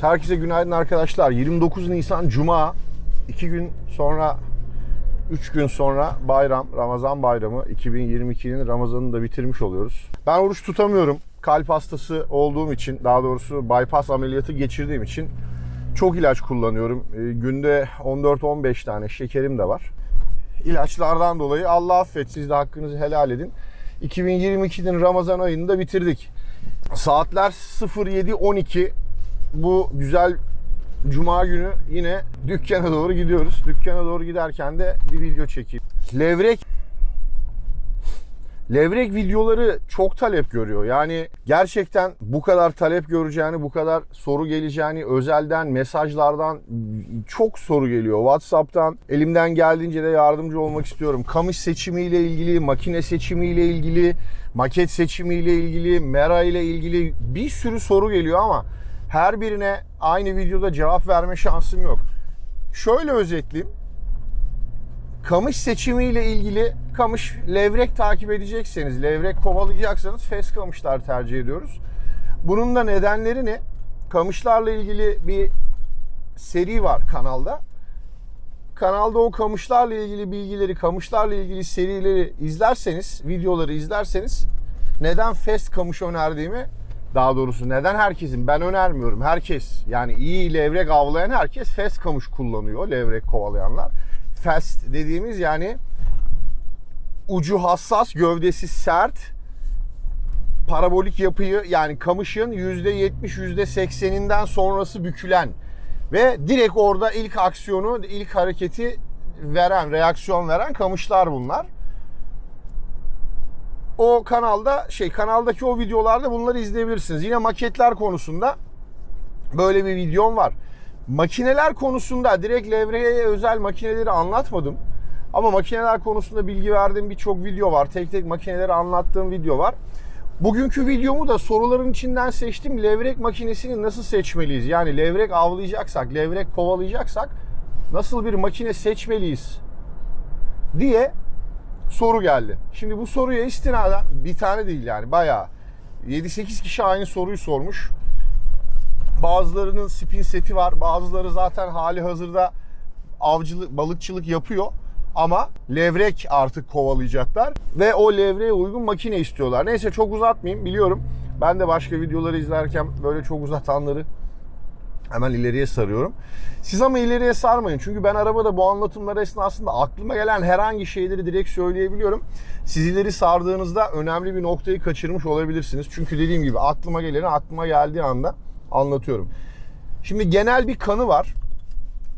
Herkese günaydın arkadaşlar. 29 Nisan Cuma. 2 gün sonra 3 gün sonra bayram, Ramazan bayramı 2022'nin Ramazan'ını da bitirmiş oluyoruz. Ben oruç tutamıyorum. Kalp hastası olduğum için, daha doğrusu bypass ameliyatı geçirdiğim için çok ilaç kullanıyorum. Ee, Günde 14-15 tane şekerim de var. İlaçlardan dolayı Allah affet siz de hakkınızı helal edin. 2022'nin Ramazan ayını da bitirdik. Saatler 07.12 bu güzel Cuma günü yine dükkana doğru gidiyoruz. Dükkana doğru giderken de bir video çekeyim. Levrek Levrek videoları çok talep görüyor. Yani gerçekten bu kadar talep göreceğini, bu kadar soru geleceğini özelden, mesajlardan çok soru geliyor. WhatsApp'tan elimden geldiğince de yardımcı olmak istiyorum. Kamış seçimiyle ilgili, makine seçimiyle ilgili, maket seçimiyle ilgili, mera ile ilgili bir sürü soru geliyor ama her birine aynı videoda cevap verme şansım yok. Şöyle özetleyeyim. Kamış seçimiyle ilgili kamış levrek takip edecekseniz, levrek kovalayacaksanız fes kamışlar tercih ediyoruz. Bunun da nedenleri ne? Kamışlarla ilgili bir seri var kanalda. Kanalda o kamışlarla ilgili bilgileri, kamışlarla ilgili serileri izlerseniz, videoları izlerseniz neden fest kamış önerdiğimi daha doğrusu neden herkesin ben önermiyorum. Herkes yani iyi levrek avlayan herkes fest kamış kullanıyor. Levrek kovalayanlar. Fest dediğimiz yani ucu hassas, gövdesi sert, parabolik yapıyı yani kamışın %70 %80'inden sonrası bükülen ve direkt orada ilk aksiyonu, ilk hareketi veren, reaksiyon veren kamışlar bunlar. O kanalda şey kanaldaki o videolarda bunları izleyebilirsiniz. Yine maketler konusunda böyle bir videom var. Makineler konusunda direkt levreye özel makineleri anlatmadım. Ama makineler konusunda bilgi verdiğim birçok video var. Tek tek makineleri anlattığım video var. Bugünkü videomu da soruların içinden seçtim. Levrek makinesini nasıl seçmeliyiz? Yani levrek avlayacaksak, levrek kovalayacaksak nasıl bir makine seçmeliyiz diye soru geldi. Şimdi bu soruya istinaden bir tane değil yani bayağı 7-8 kişi aynı soruyu sormuş. Bazılarının spin seti var. Bazıları zaten hali hazırda avcılık, balıkçılık yapıyor. Ama levrek artık kovalayacaklar. Ve o levreğe uygun makine istiyorlar. Neyse çok uzatmayayım biliyorum. Ben de başka videoları izlerken böyle çok uzatanları hemen ileriye sarıyorum. Siz ama ileriye sarmayın. Çünkü ben arabada bu anlatımlar esnasında aklıma gelen herhangi şeyleri direkt söyleyebiliyorum. Siz ileri sardığınızda önemli bir noktayı kaçırmış olabilirsiniz. Çünkü dediğim gibi aklıma geleni aklıma geldiği anda anlatıyorum. Şimdi genel bir kanı var.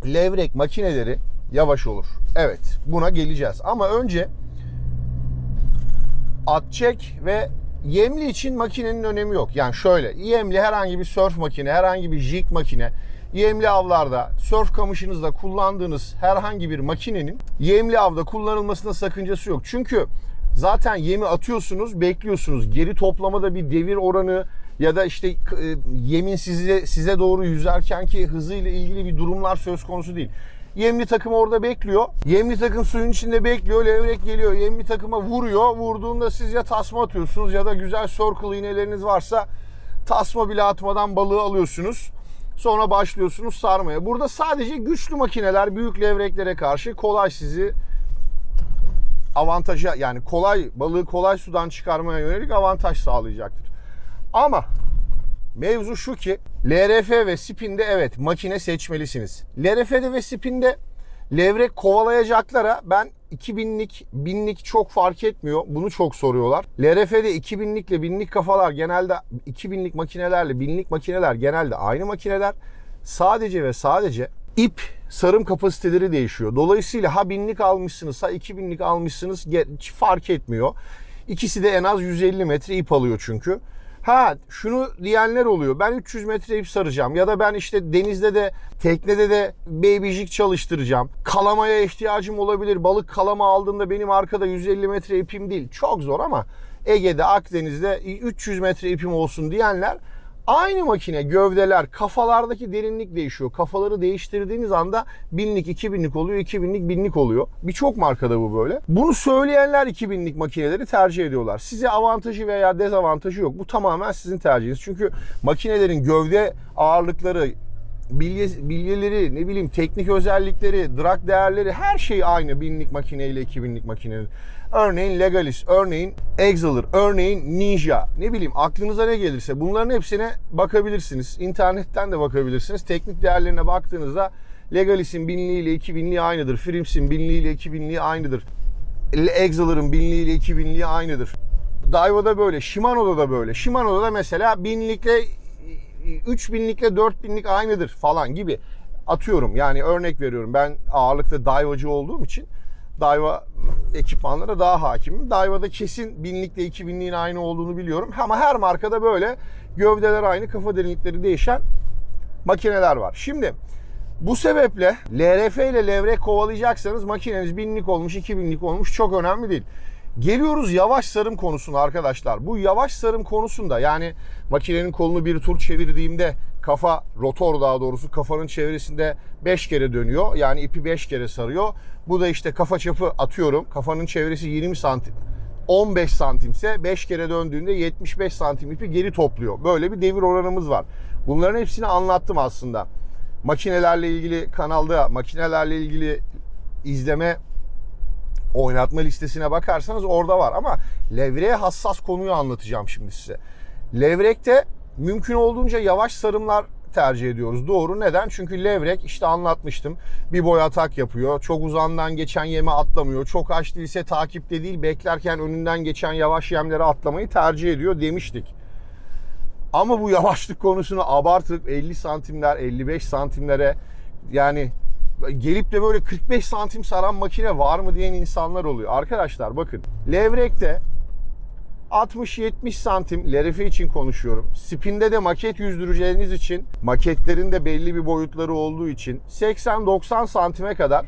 Levrek makineleri yavaş olur. Evet buna geleceğiz. Ama önce at çek ve yemli için makinenin önemi yok. Yani şöyle yemli herhangi bir surf makine, herhangi bir jig makine, yemli avlarda, surf kamışınızda kullandığınız herhangi bir makinenin yemli avda kullanılmasına sakıncası yok. Çünkü zaten yemi atıyorsunuz, bekliyorsunuz. Geri toplamada bir devir oranı ya da işte e, yemin size size doğru yüzerken ki hızıyla ilgili bir durumlar söz konusu değil. Yemli takım orada bekliyor. Yemli takım suyun içinde bekliyor. Levrek geliyor. Yemli takıma vuruyor. Vurduğunda siz ya tasma atıyorsunuz ya da güzel circle iğneleriniz varsa tasma bile atmadan balığı alıyorsunuz. Sonra başlıyorsunuz sarmaya. Burada sadece güçlü makineler büyük levreklere karşı kolay sizi avantaja yani kolay balığı kolay sudan çıkarmaya yönelik avantaj sağlayacaktır. Ama Mevzu şu ki LRF ve spinde evet makine seçmelisiniz. LRF'de ve spinde levrek kovalayacaklara ben 2000'lik, 1000'lik çok fark etmiyor. Bunu çok soruyorlar. LRF'de 2000'likle 1000'lik kafalar genelde 2000'lik makinelerle 1000'lik makineler genelde aynı makineler. Sadece ve sadece ip sarım kapasiteleri değişiyor. Dolayısıyla ha 1000'lik almışsınız ha 2000'lik almışsınız fark etmiyor. İkisi de en az 150 metre ip alıyor çünkü. Ha şunu diyenler oluyor. Ben 300 metre ip saracağım ya da ben işte denizde de teknede de baby jig çalıştıracağım. Kalamaya ihtiyacım olabilir. Balık kalama aldığımda benim arkada 150 metre ipim değil. Çok zor ama Ege'de, Akdeniz'de 300 metre ipim olsun diyenler Aynı makine gövdeler, kafalardaki derinlik değişiyor. Kafaları değiştirdiğiniz anda binlik, iki binlik oluyor, iki binlik, binlik oluyor. Birçok markada bu böyle. Bunu söyleyenler 2000'lik makineleri tercih ediyorlar. Size avantajı veya dezavantajı yok. Bu tamamen sizin tercihiniz. Çünkü makinelerin gövde ağırlıkları bilgi, bilgileri, ne bileyim teknik özellikleri, drag değerleri her şey aynı binlik makineyle 2000'lik makinenin. Örneğin Legalis, örneğin Exceler, örneğin Ninja, ne bileyim aklınıza ne gelirse bunların hepsine bakabilirsiniz. İnternetten de bakabilirsiniz. Teknik değerlerine baktığınızda Legalis'in binliği ile 2000'liği aynıdır. Frims'in binliği ile 2000'liği aynıdır. Exceler'ın binliği ile 2000'liği aynıdır. Daiwa'da böyle, Shimano'da da böyle. Shimano'da da mesela 1000'likle 3000'likle 4000'lik aynıdır falan gibi atıyorum. Yani örnek veriyorum. Ben ağırlıkta Daiwa'cı olduğum için Daiwa ekipmanlara daha hakimim. Daiwa'da kesin 1000'likle 2000'liğin aynı olduğunu biliyorum. Ama her markada böyle gövdeler aynı, kafa derinlikleri değişen makineler var. Şimdi bu sebeple LRF ile levrek kovalayacaksanız makineniz 1000'lik olmuş, 2000'lik olmuş çok önemli değil. Geliyoruz yavaş sarım konusuna arkadaşlar. Bu yavaş sarım konusunda yani makinenin kolunu bir tur çevirdiğimde kafa rotor daha doğrusu kafanın çevresinde 5 kere dönüyor. Yani ipi 5 kere sarıyor. Bu da işte kafa çapı atıyorum. Kafanın çevresi 20 santim. 15 santimse 5 kere döndüğünde 75 santim ipi geri topluyor. Böyle bir devir oranımız var. Bunların hepsini anlattım aslında. Makinelerle ilgili kanalda makinelerle ilgili izleme oynatma listesine bakarsanız orada var ama levreğe hassas konuyu anlatacağım şimdi size. Levrekte mümkün olduğunca yavaş sarımlar tercih ediyoruz. Doğru. Neden? Çünkü levrek işte anlatmıştım. Bir boy atak yapıyor. Çok uzandan geçen yeme atlamıyor. Çok aç değilse takipte değil beklerken önünden geçen yavaş yemleri atlamayı tercih ediyor demiştik. Ama bu yavaşlık konusunu abartıp 50 santimler 55 santimlere yani gelip de böyle 45 santim saran makine var mı diyen insanlar oluyor. Arkadaşlar bakın levrekte 60-70 santim LRF için konuşuyorum. Spinde de maket yüzdüreceğiniz için maketlerin de belli bir boyutları olduğu için 80-90 santime kadar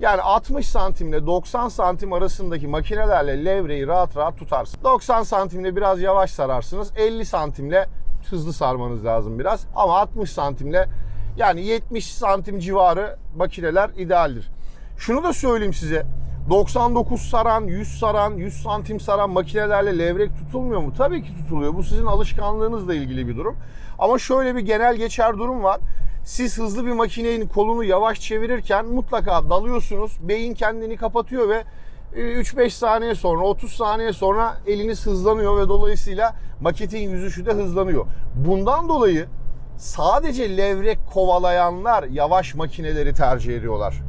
yani 60 santimle 90 santim arasındaki makinelerle levreyi rahat rahat tutarsınız. 90 santimle biraz yavaş sararsınız. 50 santimle hızlı sarmanız lazım biraz. Ama 60 santimle yani 70 santim civarı makineler idealdir. Şunu da söyleyeyim size. 99 saran, 100 saran, 100 santim saran makinelerle levrek tutulmuyor mu? Tabii ki tutuluyor. Bu sizin alışkanlığınızla ilgili bir durum. Ama şöyle bir genel geçer durum var. Siz hızlı bir makinenin kolunu yavaş çevirirken mutlaka dalıyorsunuz. Beyin kendini kapatıyor ve 3-5 saniye sonra, 30 saniye sonra eliniz hızlanıyor ve dolayısıyla maketin yüzüşü de hızlanıyor. Bundan dolayı sadece levrek kovalayanlar yavaş makineleri tercih ediyorlar.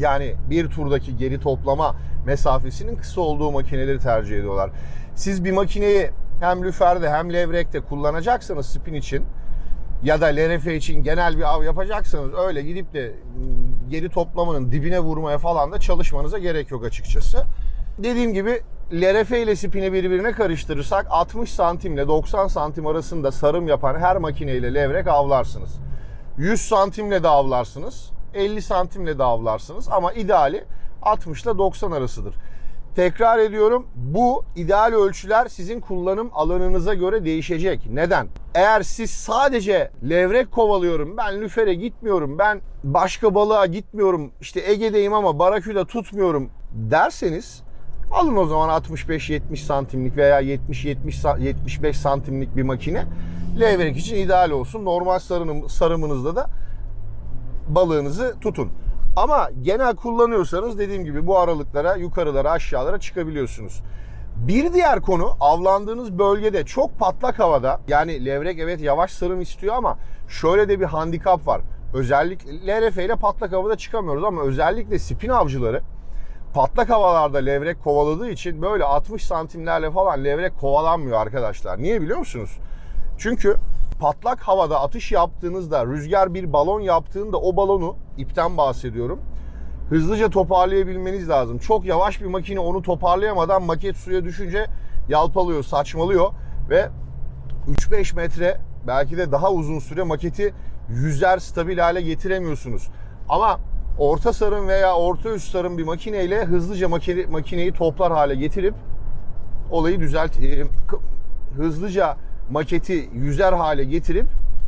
Yani bir turdaki geri toplama mesafesinin kısa olduğu makineleri tercih ediyorlar. Siz bir makineyi hem lüferde hem levrekte kullanacaksanız spin için ya da LRF için genel bir av yapacaksanız öyle gidip de geri toplamanın dibine vurmaya falan da çalışmanıza gerek yok açıkçası. Dediğim gibi LRF ile spini birbirine karıştırırsak 60 santim ile 90 santim arasında sarım yapan her makineyle levrek avlarsınız. 100 santimle de avlarsınız. 50 santimle de avlarsınız ama ideali 60 ile 90 arasıdır. Tekrar ediyorum bu ideal ölçüler sizin kullanım alanınıza göre değişecek. Neden? Eğer siz sadece levrek kovalıyorum, ben lüfere gitmiyorum, ben başka balığa gitmiyorum, işte Ege'deyim ama baraküda tutmuyorum derseniz alın o zaman 65-70 santimlik veya 70-75 santimlik bir makine. Levrek için ideal olsun. Normal sarım, sarımınızda da balığınızı tutun. Ama genel kullanıyorsanız dediğim gibi bu aralıklara, yukarılara, aşağılara çıkabiliyorsunuz. Bir diğer konu avlandığınız bölgede çok patlak havada yani levrek evet yavaş sarım istiyor ama şöyle de bir handikap var. Özellikle LRF ile patlak havada çıkamıyoruz ama özellikle spin avcıları patlak havalarda levrek kovaladığı için böyle 60 santimlerle falan levrek kovalanmıyor arkadaşlar. Niye biliyor musunuz? Çünkü patlak havada atış yaptığınızda rüzgar bir balon yaptığında o balonu ipten bahsediyorum. Hızlıca toparlayabilmeniz lazım. Çok yavaş bir makine onu toparlayamadan maket suya düşünce yalpalıyor, saçmalıyor ve 3-5 metre belki de daha uzun süre maketi yüzer stabil hale getiremiyorsunuz. Ama orta sarım veya orta üst sarım bir makineyle hızlıca makine, makineyi toplar hale getirip olayı düzelt hızlıca maketi yüzer hale getirip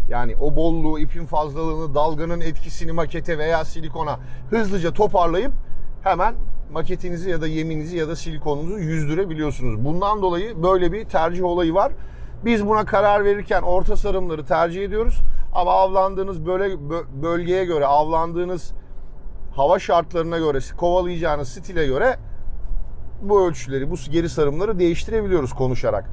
yani o bolluğu, ipin fazlalığını, dalganın etkisini makete veya silikona hızlıca toparlayıp hemen maketinizi ya da yeminizi ya da silikonunuzu yüzdürebiliyorsunuz. Bundan dolayı böyle bir tercih olayı var. Biz buna karar verirken orta sarımları tercih ediyoruz. Ama avlandığınız böyle bö- bölgeye göre, avlandığınız hava şartlarına göre, kovalayacağınız stile göre bu ölçüleri, bu geri sarımları değiştirebiliyoruz konuşarak.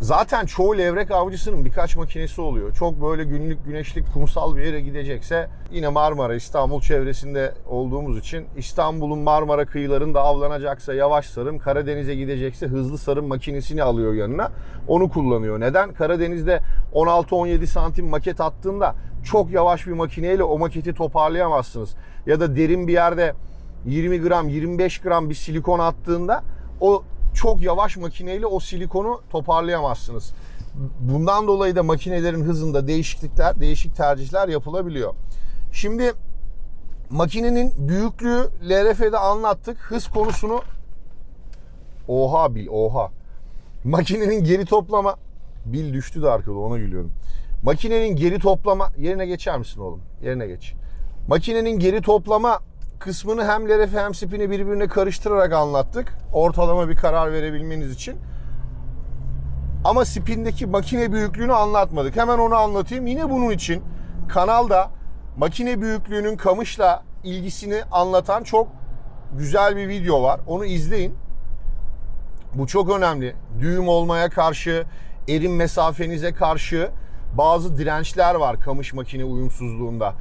Zaten çoğu levrek avcısının birkaç makinesi oluyor. Çok böyle günlük güneşlik kumsal bir yere gidecekse yine Marmara, İstanbul çevresinde olduğumuz için İstanbul'un Marmara kıyılarında avlanacaksa yavaş sarım, Karadeniz'e gidecekse hızlı sarım makinesini alıyor yanına. Onu kullanıyor. Neden? Karadeniz'de 16-17 santim maket attığında çok yavaş bir makineyle o maketi toparlayamazsınız. Ya da derin bir yerde 20 gram, 25 gram bir silikon attığında o çok yavaş makineyle o silikonu toparlayamazsınız. Bundan dolayı da makinelerin hızında değişiklikler, değişik tercihler yapılabiliyor. Şimdi makinenin büyüklüğü LRF'de anlattık. Hız konusunu oha bil oha. Makinenin geri toplama bil düştü de arkada ona gülüyorum. Makinenin geri toplama yerine geçer misin oğlum? Yerine geç. Makinenin geri toplama kısmını hem LRF hem spin'i birbirine karıştırarak anlattık. Ortalama bir karar verebilmeniz için. Ama spindeki makine büyüklüğünü anlatmadık. Hemen onu anlatayım. Yine bunun için kanalda makine büyüklüğünün kamışla ilgisini anlatan çok güzel bir video var. Onu izleyin. Bu çok önemli. Düğüm olmaya karşı, erim mesafenize karşı bazı dirençler var kamış makine uyumsuzluğunda.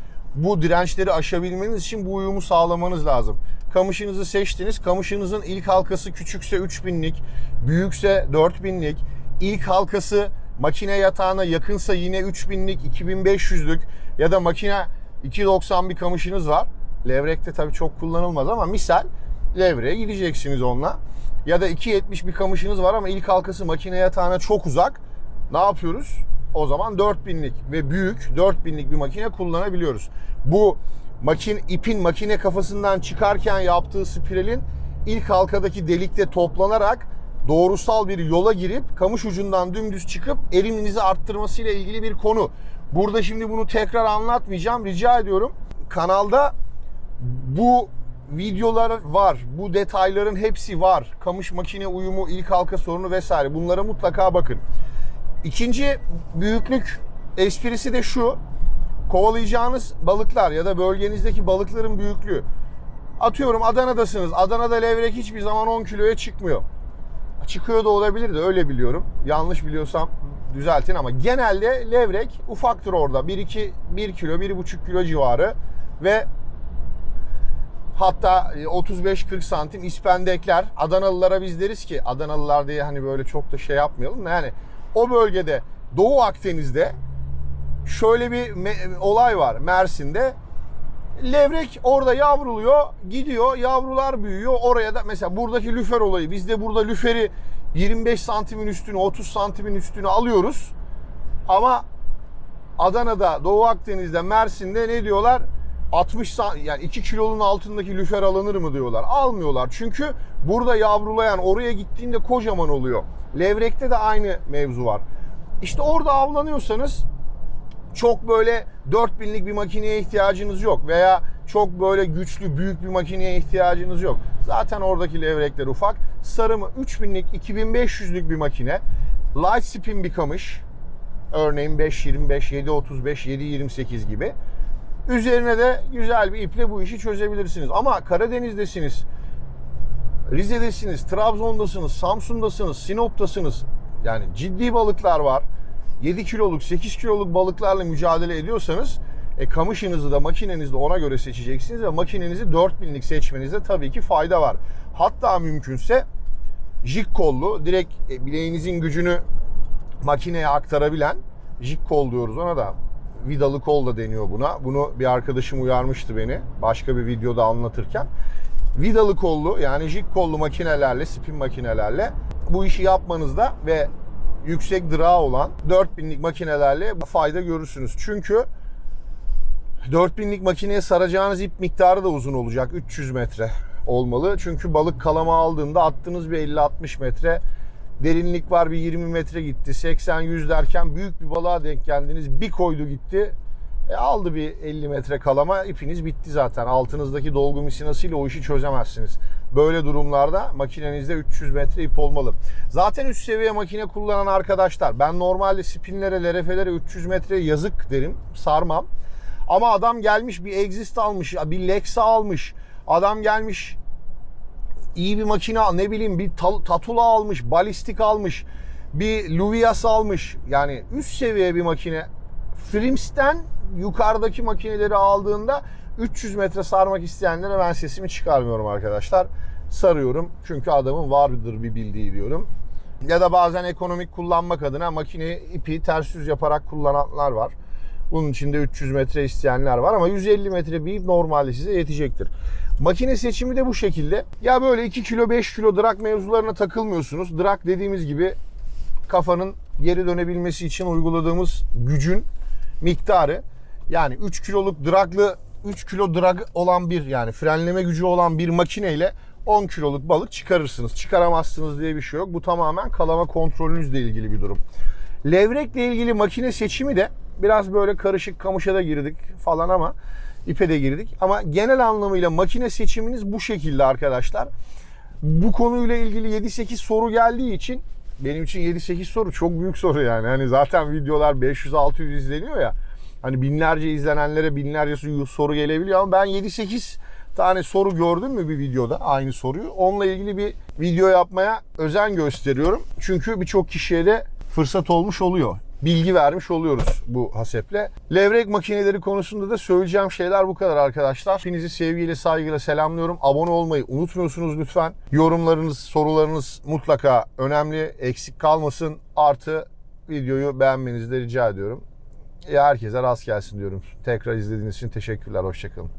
Bu dirençleri aşabilmeniz için bu uyumu sağlamanız lazım. Kamışınızı seçtiniz. Kamışınızın ilk halkası küçükse 3000'lik, büyükse 4000'lik. İlk halkası makine yatağına yakınsa yine 3000'lik, 2500'lük ya da makine 2.90 bir kamışınız var. Levrekte tabii çok kullanılmaz ama misal levreye gideceksiniz onunla. Ya da 2.70 bir kamışınız var ama ilk halkası makine yatağına çok uzak. Ne yapıyoruz? O zaman 4000'lik ve büyük 4000'lik bir makine kullanabiliyoruz. Bu makin ipin makine kafasından çıkarken yaptığı spiralin ilk halkadaki delikte toplanarak doğrusal bir yola girip kamış ucundan dümdüz çıkıp eriminizi arttırmasıyla ilgili bir konu. Burada şimdi bunu tekrar anlatmayacağım. Rica ediyorum. Kanalda bu videolar var. Bu detayların hepsi var. Kamış makine uyumu, ilk halka sorunu vesaire. Bunlara mutlaka bakın. İkinci büyüklük esprisi de şu. Kovalayacağınız balıklar ya da bölgenizdeki balıkların büyüklüğü. Atıyorum Adana'dasınız. Adana'da levrek hiçbir zaman 10 kiloya çıkmıyor. Çıkıyor da olabilir de öyle biliyorum. Yanlış biliyorsam düzeltin ama genelde levrek ufaktır orada. 1-2 1 kilo, 1,5 kilo civarı ve hatta 35-40 santim ispendekler. Adanalılara biz deriz ki Adanalılar diye hani böyle çok da şey yapmayalım da yani o bölgede Doğu Akdeniz'de şöyle bir olay var Mersin'de. Levrek orada yavruluyor, gidiyor, yavrular büyüyor. Oraya da mesela buradaki lüfer olayı. Biz de burada lüferi 25 santimin üstüne, 30 santimin üstüne alıyoruz. Ama Adana'da, Doğu Akdeniz'de, Mersin'de ne diyorlar? 60 san- yani 2 kilonun altındaki lüfer alınır mı diyorlar. Almıyorlar. Çünkü burada yavrulayan oraya gittiğinde kocaman oluyor. Levrekte de aynı mevzu var. İşte orada avlanıyorsanız çok böyle 4000'lik bir makineye ihtiyacınız yok veya çok böyle güçlü büyük bir makineye ihtiyacınız yok. Zaten oradaki levrekler ufak. Sarımı 3000'lik 2500'lük bir makine. Light spin bir kamış. Örneğin 5.25, 7.35, 7.28 gibi. Üzerine de güzel bir iple bu işi çözebilirsiniz. Ama Karadeniz'desiniz, Rize'desiniz, Trabzon'dasınız, Samsun'dasınız, Sinop'tasınız. Yani ciddi balıklar var. 7 kiloluk, 8 kiloluk balıklarla mücadele ediyorsanız e, kamışınızı da makinenizi de ona göre seçeceksiniz ve makinenizi 4000'lik seçmenizde tabii ki fayda var. Hatta mümkünse jig kollu, direkt e, bileğinizin gücünü makineye aktarabilen jig kol diyoruz ona da. Vidalı kol da deniyor buna. Bunu bir arkadaşım uyarmıştı beni başka bir videoda anlatırken. Vidalı kollu yani jig kollu makinelerle, spin makinelerle bu işi yapmanızda ve yüksek dırağı olan 4000'lik makinelerle fayda görürsünüz. Çünkü 4000'lik makineye saracağınız ip miktarı da uzun olacak. 300 metre olmalı. Çünkü balık kalama aldığında attığınız bir 50-60 metre derinlik var bir 20 metre gitti. 80-100 derken büyük bir balığa denk geldiniz. Bir koydu gitti. E aldı bir 50 metre kalama ipiniz bitti zaten. Altınızdaki dolgu misinasıyla o işi çözemezsiniz. Böyle durumlarda makinenizde 300 metre ip olmalı. Zaten üst seviye makine kullanan arkadaşlar ben normalde spinlere, LRF'lere 300 metre yazık derim. Sarmam. Ama adam gelmiş bir Exist almış, bir Lexa almış. Adam gelmiş iyi bir makine al, ne bileyim bir tatula almış, balistik almış, bir Luvias almış. Yani üst seviye bir makine. Frims'ten yukarıdaki makineleri aldığında 300 metre sarmak isteyenlere ben sesimi çıkarmıyorum arkadaşlar. Sarıyorum çünkü adamın vardır bir bildiği diyorum. Ya da bazen ekonomik kullanmak adına makineyi ipi ters yüz yaparak kullananlar var. Bunun içinde 300 metre isteyenler var ama 150 metre bir ip normalde size yetecektir. Makine seçimi de bu şekilde. Ya böyle 2 kilo 5 kilo drag mevzularına takılmıyorsunuz. Drag dediğimiz gibi kafanın geri dönebilmesi için uyguladığımız gücün miktarı. Yani 3 kiloluk draglı 3 kilo drag olan bir yani frenleme gücü olan bir makineyle 10 kiloluk balık çıkarırsınız. Çıkaramazsınız diye bir şey yok. Bu tamamen kalama kontrolünüzle ilgili bir durum. Levrekle ilgili makine seçimi de biraz böyle karışık kamışa da girdik falan ama ipe de girdik. Ama genel anlamıyla makine seçiminiz bu şekilde arkadaşlar. Bu konuyla ilgili 7-8 soru geldiği için benim için 7-8 soru çok büyük soru yani. Hani zaten videolar 500-600 izleniyor ya. Hani binlerce izlenenlere binlerce soru gelebiliyor ama ben 7-8 tane soru gördüm mü bir videoda aynı soruyu. Onunla ilgili bir video yapmaya özen gösteriyorum. Çünkü birçok kişiye de fırsat olmuş oluyor. Bilgi vermiş oluyoruz bu haseple. Levrek makineleri konusunda da söyleyeceğim şeyler bu kadar arkadaşlar. Hepinizi sevgiyle saygıyla selamlıyorum. Abone olmayı unutmuyorsunuz lütfen. Yorumlarınız, sorularınız mutlaka önemli. Eksik kalmasın. Artı videoyu beğenmenizi de rica ediyorum. Herkese rast gelsin diyorum. Tekrar izlediğiniz için teşekkürler. Hoşçakalın.